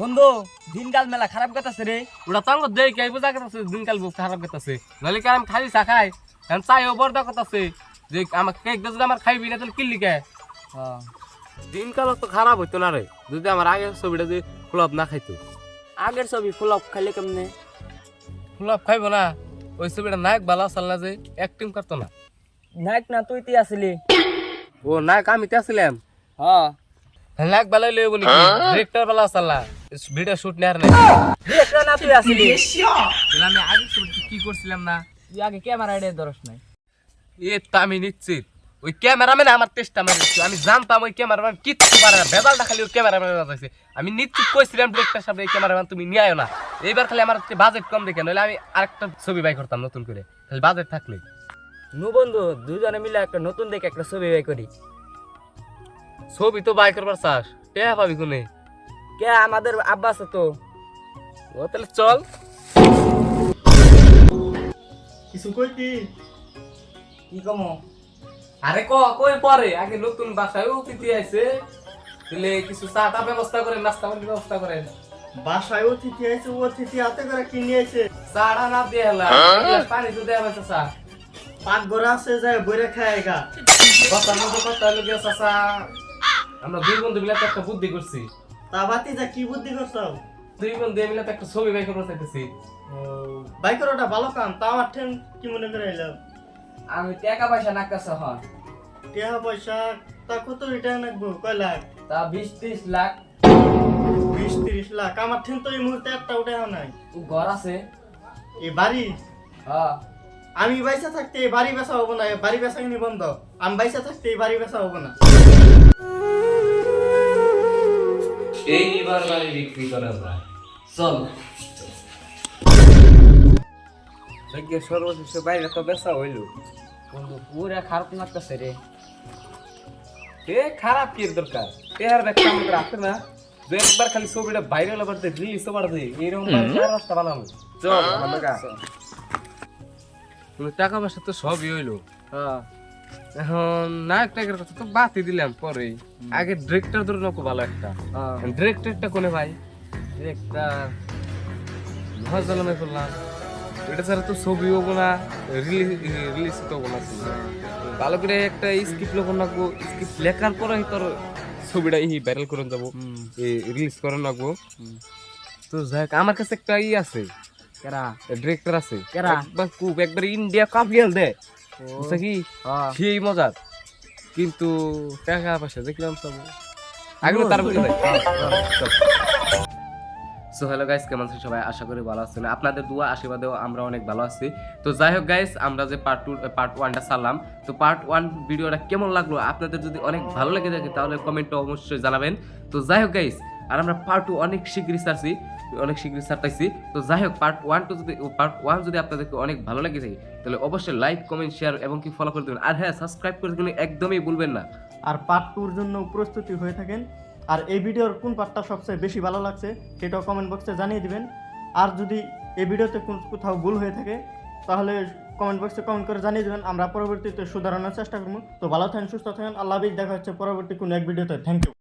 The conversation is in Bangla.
বন্ধু দিনকাল মেলা খারাপ কথাছে রে। ওটা তো আমাকে দেই কে বুঝা করতেছে দিনকাল খারাপ করতেছে নাহলে কি আমি খালি চা খাই? এখন চাই ওপর দা করতেছে যে আমাকে কেক যদি আমার খাইবি না তাহলে কিনলি কে। দিনকাল তো খারাপ হইতো না রে। যদি আমার আগের ছবিটা যদি ফ্লপ না খাইতো। আগের ছবি ফুলপ খাইলে কেমনে? ফ্লপ খাইবো না। ওই ছবিটা নায়ক ভালো আসল না যে অ্যাক্টিং করতো না। নায়ক না তুই তুই আসলি? ও নায়ক আমি তো আসলাম? হ্যাঁ। নায়ক ভালো লই বলি ডিরেক্টর ভালো আসল না। ভিডিও শুট নেয়ার নাই। না তুই আসলি। আমি আগে ছবিটা কি করছিলাম না? তুই আগে ক্যামেরা এড়ে ধরস নাই। এ তো আমি নিশ্চিত। ওই ক্যামেরাম্যান আমার টেস্টটা মারিছে আমি জানতাম ওই ক্যামেরাম্যান কিচ্ছু পারে না। বেজালটা খালি ওই ক্যামেরাম্যান বাজাইছে আমি নিশ্চিত কইছিলাম ডিরেক্টর সাহেব এই ক্যামেরাম্যান তুমি নিয়ে আয়ো না। এইবার খালি আমার বাজেট কম দেখে নইলে আমি আরেকটা ছবি বাই করতাম নতুন করে। খালি বাজেট থাকলে নু বন্ধু দুজনে মিলে একটা নতুন দেখে একটা ছবি বাই করি। ছবি তো বাই করবার চাস। টেহা পাবি কোনে? কে আমাদের আব্বা আছে তো? ও তাহলে চল। কিছু কই কি? কি কম? আরে ক কই পরে? আগে নতুন বাসায় অতিথি আছে তাহলে কিছু চা টা ব্যবস্থা করে নাস্তা পানির ব্যবস্থা করে বাসায় অতিথি আছে অতিথি হাতে করে কিনে আছে চাটা না দিয়ে হেলা পানি তো দেওয়া হয়েছে চা। পাক ঘরে আছে যায় বইরে খায় গা কথার মতো কথা চাচা। আমরা দুই বন্ধু মিলে তো একটা বুদ্ধি করছি। তা বাতি যা কি বুদ্ধি করছ দুই বন্ধু মিলে তো একটা ছবি বাই চাইতেছি। ভালো কাম তা আমার ঠেন কি মনে করে এলাম? আমি টাকা পয়সা না কাছে হন। টেহা পয়সা তা কত রিটার্ন রাখব কয় লাখ? তা বিশ ত্রিশ লাখ। বিশ তিরিশ লাখ আমার ঠেন তো এই মুহূর্তে একটা উঠে নাই। ঘর আছে? এই বাড়ি? হ্যাঁ। আমি বাইসা থাকতে এই বাড়ি বেচা হব না বাড়ি বেচা কিনি বন্ধ। আমি বাইসা থাকতে এই বাড়ি বেচা হব না। এইবার বাড়ি বিক্রি করা যায়। চল। সর্বশেষ বাইরে তো বেচা হইল। বন্ধু পুরা খারাপ লাগতেছে রে। এ খারাপ কি দরকার? এর ব্যাগটা আমাদের রাখতে না। দু একবার খালি ছবিটা বাইরে লাবার দে রিলিজ তো বাড়া দে এরকম রাস্তা বানাবো। চল টাকা পয়সা তো সবই হইল। হ্যাঁ। এখন নায়ক টাইকের কথা তো বাতি দিলাম পরে আগে ডিরেক্টর ধরে নাকো ভালো একটা। ডিরেক্টরটা কোনে ভাই? একটা হজলমে করলাম এটা ছাড়া তো ছবি হব না রিলিজ রিলিজ তো হব না ভালো করে একটা স্ক্রিপ্ট লেখো নাকবো স্ক্রিপ্ট লেখার পরে তোর ছবিটা ই ভাইরাল করে যাব রিলিজ করে নাকবো তো যাই আমার কাছে একটা ই আছে। কেরা? ডিরেক্টর আছে। কেরা? একবার খুব একবার ইন্ডিয়া কাপিয়াল দে। বুঝছে কি? হ্যাঁ। সেই কিন্তু টাকা পয়সা দেখলাম সব। তার সো হ্যালো গাইস কেমন আছেন সবাই? আশা করি ভালো আছেন। আপনাদের দুয়া আশীর্বাদেও আমরা অনেক ভালো আছি। তো যাই হোক গাইস আমরা যে পার্ট টু পার্ট ওয়ানটা সারলাম তো পার্ট ওয়ান ভিডিওটা কেমন লাগল? আপনাদের যদি অনেক ভালো লেগে থাকে তাহলে কমেন্টে অবশ্যই জানাবেন। তো যাই হোক গাইস আর আমরা পার্ট টু অনেক শীঘ্রই সারছি অনেক শীঘ্রই সারতাইছি তো যাই হোক পার্ট ওয়ান টু যদি পার্ট ওয়ান যদি আপনাদেরকে অনেক ভালো লেগে থাকে তাহলে অবশ্যই লাইক কমেন্ট শেয়ার এবং কি ফলো করে দেবেন। আর হ্যাঁ সাবস্ক্রাইব করে দিবেন একদমই ভুলবেন না। আর পার্ট টুর জন্য প্রস্তুতি হয়ে থাকেন। আর এই ভিডিওর কোন পার্টটা সবচেয়ে বেশি ভালো লাগছে, সেটাও কমেন্ট বক্সে জানিয়ে দিবেন। আর যদি এই ভিডিওতে কোন কোথাও ভুল হয়ে থাকে, তাহলে কমেন্ট বক্সে কমেন্ট করে জানিয়ে দেবেন। আমরা পরবর্তীতে সুধারণের চেষ্টা করব। তো ভালো থাকেন, সুস্থ থাকেন। আল্লাহ দেখা হচ্ছে পরবর্তী কোনো এক ভিডিওতে। Thank you